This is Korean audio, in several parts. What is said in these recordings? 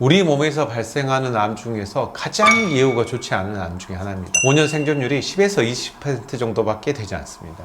우리 몸에서 발생하는 암 중에서 가장 예후가 좋지 않은 암 중에 하나입니다. 5년 생존율이 10에서 20% 정도밖에 되지 않습니다.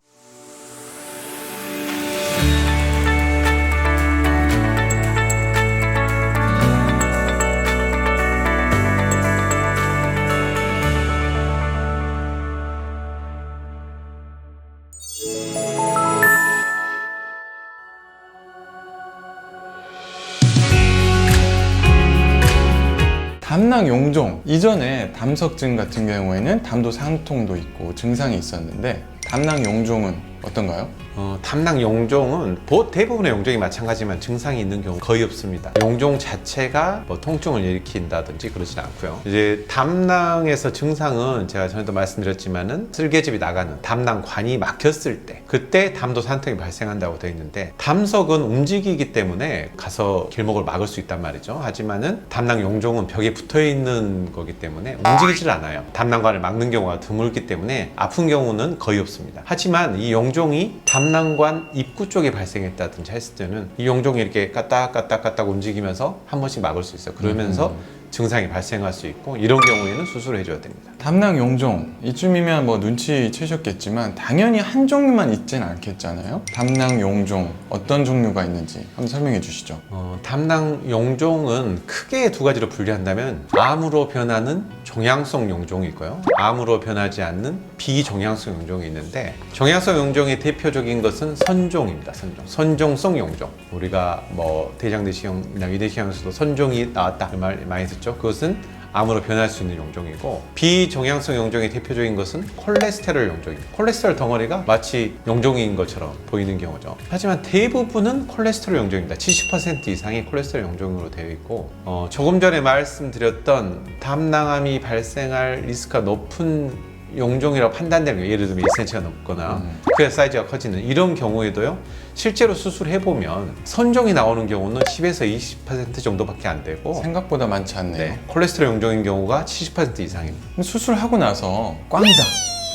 담낭 용종 이전에 담석증 같은 경우에는 담도 상통도 있고 증상이 있었는데 담낭 용종은 어떤가요? 어, 담낭 용종은 보- 대부분의 용종이 마찬가지지만 증상이 있는 경우 거의 없습니다. 용종 자체가 뭐 통증을 일으킨다든지 그러진 않고요. 이제 담낭에서 증상은 제가 전에도 말씀드렸지만은 쓸개즙이 나가는 담낭관이 막혔을 때 그때 담도 산통이 발생한다고 되어 있는데 담석은 움직이기 때문에 가서 길목을 막을 수 있단 말이죠. 하지만은 담낭 용종은 벽에 붙어 있는 거기 때문에 움직이질 않아요. 담낭관을 막는 경우가 드물기 때문에 아픈 경우는 거의 없습니다. 하지만 이 용종이 담 낭관 입구 쪽에 발생했다든지 했을 때는 이 용종이 이렇게 까딱까딱까딱 움직이면서 한 번씩 막을 수 있어요. 그러면서 증상이 발생할 수 있고 이런 경우에는 수술을 해줘야 됩니다. 담낭 용종 이쯤이면 뭐 눈치 채셨겠지만 당연히 한 종류만 있진 않겠잖아요. 담낭 용종 어떤 종류가 있는지 한번 설명해 주시죠. 어, 담낭 용종은 크게 두 가지로 분류한다면 암으로 변하는 종양성 용종이 있고요. 암으로 변하지 않는 비종양성 용종이 있는데 종양성 용종의 대표적인 것은 선종입니다. 선종. 선종성 용종. 우리가 뭐 대장내시경이나 위내시경에서도 선종이 나왔다 그 말 많이 듣죠. 그것은 암으로 변할 수 있는 용종이고 비종양성 용종의 대표적인 것은 콜레스테롤 용종입니다. 콜레스테롤 덩어리가 마치 용종인 것처럼 보이는 경우죠. 하지만 대부분은 콜레스테롤 용종입니다. 70% 이상이 콜레스테롤 용종으로 되어 있고 어, 조금 전에 말씀드렸던 담낭암이 발생할 리스크가 높은 용종이라고 판단되는 거예요. 예를 들면 1cm가 넘거나 그 사이즈가 커지는 이런 경우에도요. 실제로 수술해 보면 선종이 나오는 경우는 10에서 20% 정도밖에 안 되고 생각보다 많지 않네요. 네, 콜레스테롤 용종인 경우가 70% 이상입니다. 근데 수술하고 나서 꽝이다.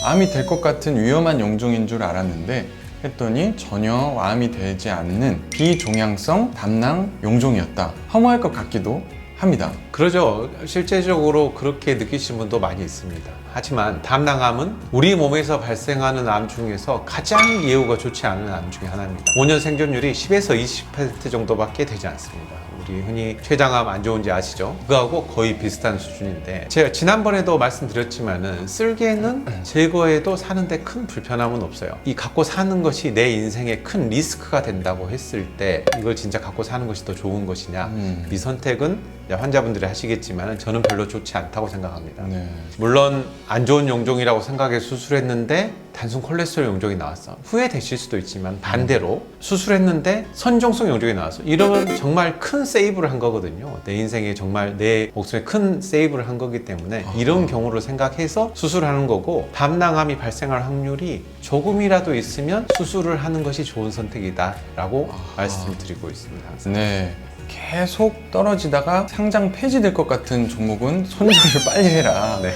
암이 될 것 같은 위험한 용종인 줄 알았는데 했더니 전혀 암이 되지 않는 비종양성 담낭 용종이었다. 허무할 것 같기도 합니다. 그러죠. 실제적으로 그렇게 느끼시는 분도 많이 있습니다. 하지만 담낭암은 우리 몸에서 발생하는 암 중에서 가장 예후가 좋지 않은 암 중에 하나입니다. 5년 생존율이 10에서 20% 정도밖에 되지 않습니다. 우리 흔히 췌장암 안 좋은지 아시죠? 그거하고 거의 비슷한 수준인데 제가 지난번에도 말씀드렸지만은 쓸개는 제거해도 사는데 큰 불편함은 없어요. 이 갖고 사는 것이 내 인생에 큰 리스크가 된다고 했을 때 이걸 진짜 갖고 사는 것이 더 좋은 것이냐 음. 이 선택은 환자분들이 하시겠지만 저는 별로 좋지 않다고 생각합니다. 네. 물론 안 좋은 용종이라고 생각해 수술했는데 단순 콜레스테롤 용종이 나왔어. 후회되실 수도 있지만 반대로 수술했는데 선종성 용종이 나왔어. 이러면 정말 큰 세이브를 한 거거든요. 내 인생에 정말 내 목숨에 큰 세이브를 한 거기 때문에 이런 경우를 생각해서 수술하는 거고 담낭암이 발생할 확률이 조금이라도 있으면 수술을 하는 것이 좋은 선택이다라고 말씀드리고 있습니다. 네. 계속 떨어지다가 상장 폐지될 것 같은 종목은 손절을 빨리 해라. 네.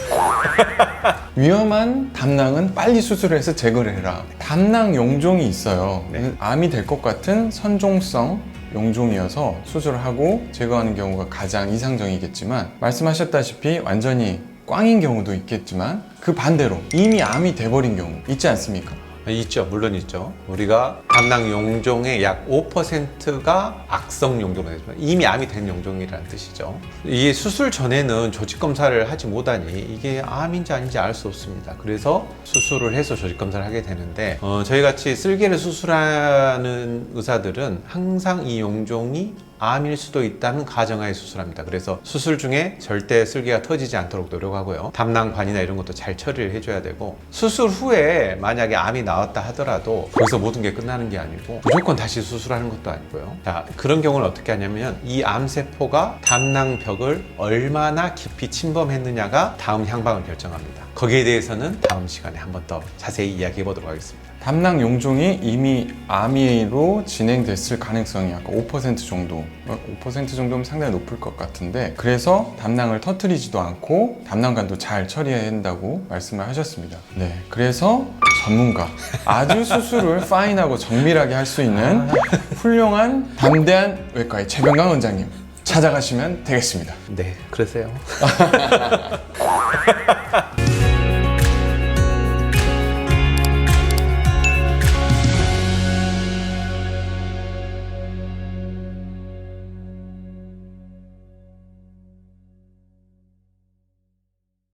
위험한 담낭은 빨리 수술을 해서 제거를 해라. 담낭 용종이 있어요. 네. 암이 될 것 같은 선종성 용종이어서 수술을 하고 제거하는 경우가 가장 이상적이겠지만 말씀하셨다시피 완전히 꽝인 경우도 있겠지만 그 반대로 이미 암이 돼버린 경우 있지 않습니까? 있죠, 물론 있죠. 우리가 담낭 용종의 약 5%가 악성 용종이 되지만 이미 암이 된 용종이라는 뜻이죠. 이게 수술 전에는 조직 검사를 하지 못하니 이게 암인지 아닌지 알 수 없습니다. 그래서 수술을 해서 조직 검사를 하게 되는데 어, 저희 같이 쓸개를 수술하는 의사들은 항상 이 용종이 암일 수도 있다는 가정하에 수술합니다. 그래서 수술 중에 절대 쓸개가 터지지 않도록 노력하고요. 담낭관이나 이런 것도 잘 처리를 해줘야 되고 수술 후에 만약에 암이 나왔다 하더라도 거기서 모든 게 끝나는 게 아니고 무조건 다시 수술하는 것도 아니고요. 자 그런 경우는 어떻게 하냐면 이 암세포가 담낭벽을 얼마나 깊이 침범했느냐가 다음 향방을 결정합니다. 거기에 대해서는 다음 시간에 한 번 더 자세히 이야기해 보도록 하겠습니다. 담낭 용종이 이미 암이로 진행됐을 가능성이 아까 5% 정도, 어, 5% 정도면 상당히 높을 것 같은데 그래서 담낭을 터트리지도 않고 담낭관도 잘 처리해야 한다고 말씀을 하셨습니다. 네, 그래서 전문가, 아주 수술을 파인하고 정밀하게 할 수 있는 훌륭한 담대한 외과의 최병강 원장님 찾아가시면 되겠습니다. 네, 그러세요.